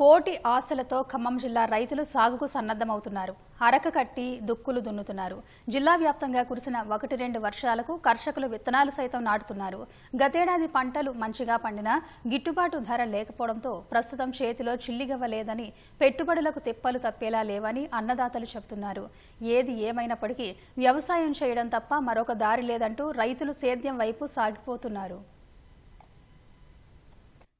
కోటి ఆశలతో ఖమ్మం జిల్లా రైతులు సాగుకు సన్నద్దమవుతున్నారు అరక కట్టి దుక్కులు దున్నుతున్నారు. జిల్లా వ్యాప్తంగా కురిసిన ఒకటి రెండు వర్షాలకు కర్షకులు విత్తనాలు సైతం నాటుతున్నారు. గతేడాది పంటలు మంచిగా పండినా గిట్టుబాటు ధర లేకపోవడంతో ప్రస్తుతం చేతిలో చిల్లిగవ్వ లేదని పెట్టుబడులకు తిప్పలు తప్పేలా లేవని అన్నదాతలు చెబుతున్నారు. ఏది ఏమైనప్పటికీ వ్యవసాయం చేయడం తప్ప మరొక దారి లేదంటూ రైతులు సేద్యం వైపు సాగిపోతున్నారు.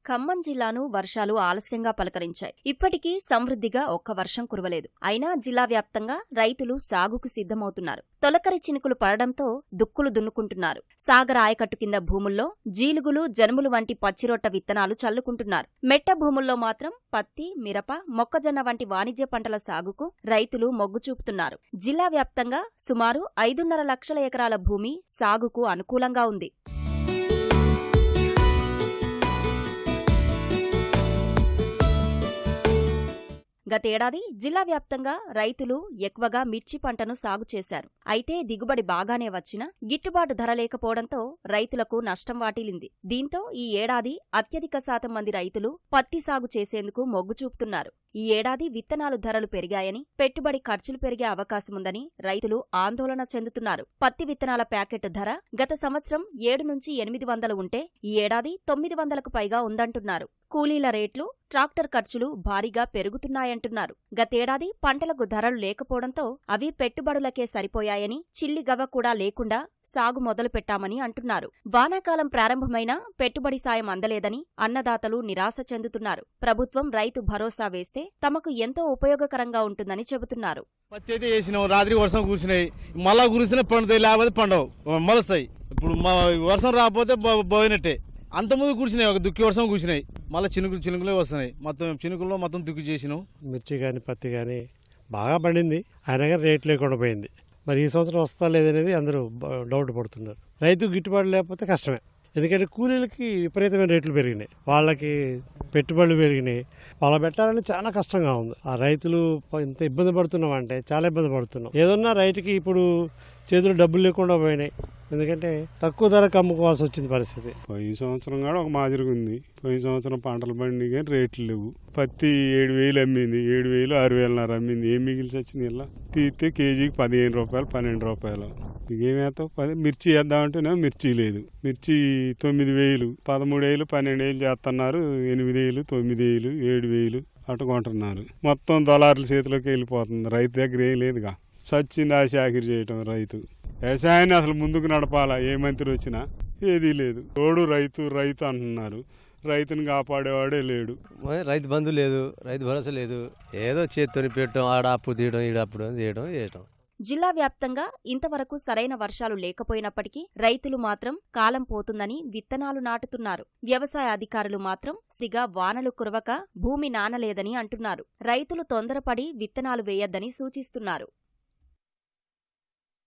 ఖమ్మం జిల్లాను వర్షాలు ఆలస్యంగా పలకరించాయి. ఇప్పటికీ సమృద్ధిగా ఒక్క వర్షం కురవలేదు. అయినా జిల్లా వ్యాప్తంగా రైతులు సాగుకు సిద్ధమవుతున్నారు. తొలకరి చినుకులు పడడంతో దుక్కులు దున్నుకుంటున్నారు. సాగర ఆయకట్టు కింద భూముల్లో జీలుగులు జనుములు వంటి పచ్చిరొట్ట విత్తనాలు చల్లుకుంటున్నారు. మెట్ట భూముల్లో మాత్రం పత్తి మిరప మొక్కజొన్న వంటి వాణిజ్య పంటల సాగుకు రైతులు మొగ్గు చూపుతున్నారు జిల్లా వ్యాప్తంగా సుమారు ఐదున్నర లక్షల ఎకరాల భూమి సాగుకు అనుకూలంగా ఉంది. గతేడాది జిల్లా వ్యాప్తంగా రైతులు ఎక్కువగా మిర్చి పంటను సాగు చేశారు. అయితే దిగుబడి బాగానే వచ్చినా గిట్టుబాటు ధర లేకపోవడంతో రైతులకు నష్టం వాటిల్లింది. దీంతో ఈ ఏడాది అత్యధిక శాతం మంది రైతులు పత్తి సాగు చేసేందుకు మొగ్గు చూపుతున్నారు. ఈ ఏడాది విత్తనాలు ధరలు పెరిగాయని పెట్టుబడి ఖర్చులు పెరిగే అవకాశముందని రైతులు ఆందోళన చెందుతున్నారు. పత్తి విత్తనాల ప్యాకెట్ ధర గత సంవత్సరం ఏడు నుంచి ఎనిమిది వందలు ఉంటే ఈ ఏడాది తొమ్మిది వందలకు పైగా ఉందంటున్నారు. కూలీల రేట్లు ట్రాక్టర్ ఖర్చులు భారీగా పెరుగుతున్నాయంటున్నారు. గతేడాది పంటలకు ధరలు లేకపోవడంతో అవి పెట్టుబడులకే సరిపోయాయని చిల్లి గవ్వ కూడా లేకుండా సాగు మొదలుపెట్టామని అంటున్నారు. వానాకాలం ప్రారంభమైనా పెట్టుబడి సాయం అందలేదని అన్నదాతలు నిరాశ చెందుతున్నారు. ప్రభుత్వం రైతు భరోసా వేస్తే తమకు ఎంతో ఉపయోగకరంగా ఉంటుందని చెబుతున్నారు. పత్తి అయితే వేసినాం రాత్రి వర్షం కూర్చున్నాయి మళ్ళా కురిసిన పండుతాయి లేకపోతే పండవు మొలుస్తాయి. ఇప్పుడు వర్షం రాకపోతే పోయినట్టే అంతకుముందు కూర్చున్నాయి ఒక దుక్కి వర్షం కూర్చున్నాయి. మళ్ళీ చినుకులు చినుకులే వస్తున్నాయి. మొత్తం చినుకుల్లో మొత్తం దుక్కి చేసినాం. మిర్చి కానీ పత్తి కానీ బాగా పండింది. అయినా కానీ రేట్ లేకుండా పోయింది. మరి ఈ సంవత్సరం వస్తా లేదనేది అందరూ డౌట్ పడుతున్నారు. రైతు గిట్టుబాటు లేకపోతే కష్టమే. ఎందుకంటే కూలీలకి విపరీతమైన రేట్లు పెరిగినాయి. వాళ్ళకి పెట్టుబడులు పెరిగినాయి. వాళ్ళ పెట్టాలని చాలా కష్టంగా ఉంది. ఆ రైతులు ఇంత ఇబ్బంది పడుతున్నాం అంటే చాలా ఇబ్బంది పడుతున్నాం. ఏదన్నా రైతుకి ఇప్పుడు చేతులు డబ్బులు లేకుండా పోయినాయి. ఎందుకంటే తక్కువ ధరకు అమ్ముకోవాల్సి వచ్చింది పరిస్థితి. పోయిన సంవత్సరం కూడా ఒక మాదిరిగా ఉంది. పోయిన సంవత్సరం పంటలు పండి కానీ రేట్లు లేవు. పత్తి ఏడు వేలు అమ్మింది. ఏడు వేలు ఆరు వేలన్నర అమ్మింది. ఏం మిగిలిసి వచ్చింది ఇలా? తీస్తే కేజీకి పదిహేను రూపాయలు పన్నెండు రూపాయలు. ఇంకేమేస్తావు పది మిర్చి వేద్దామంటేనే మిర్చి లేదు. మిర్చి తొమ్మిది వేలు పదమూడు వేలు పన్నెండు వేలు చేస్తున్నారు ఎనిమిది వేలు తొమ్మిది వేలు ఏడు వేలు అటు కొంటున్నారు మొత్తం దళారుల చేతిలోకి వెళ్ళిపోతుంది. రైతు దగ్గర ఏం లేదుగా. సచ్చింది ఆ చాకరీ చేయటం రైతు. వ్యవసాయాన్ని అసలు ముందుకు నడపాలా? ఏ మంత్రి వచ్చినా ఏదీ లేదు. తోడు రైతు రైతు అంటున్నారు. రైతుని కాపాడేవాడే లేడు. రైతు బంధు లేదు రైతు భరోసా లేదు. ఏదో చేతితో పెట్టడం ఆడ అప్పు తీయడం ఈడ అప్పుడు తీయడం చేయడం జిల్లా వ్యాప్తంగా ఇంతవరకు సరైన వర్షాలు లేకపోయినప్పటికీ రైతులు మాత్రం కాలం పోతుందని విత్తనాలు నాటుతున్నారు. వ్యవసాయ అధికారులు మాత్రం సిగా వానలు కురవక భూమి నానలేదని అంటున్నారు. రైతులు తొందరపడి విత్తనాలు వేయొద్దని సూచిస్తున్నారు.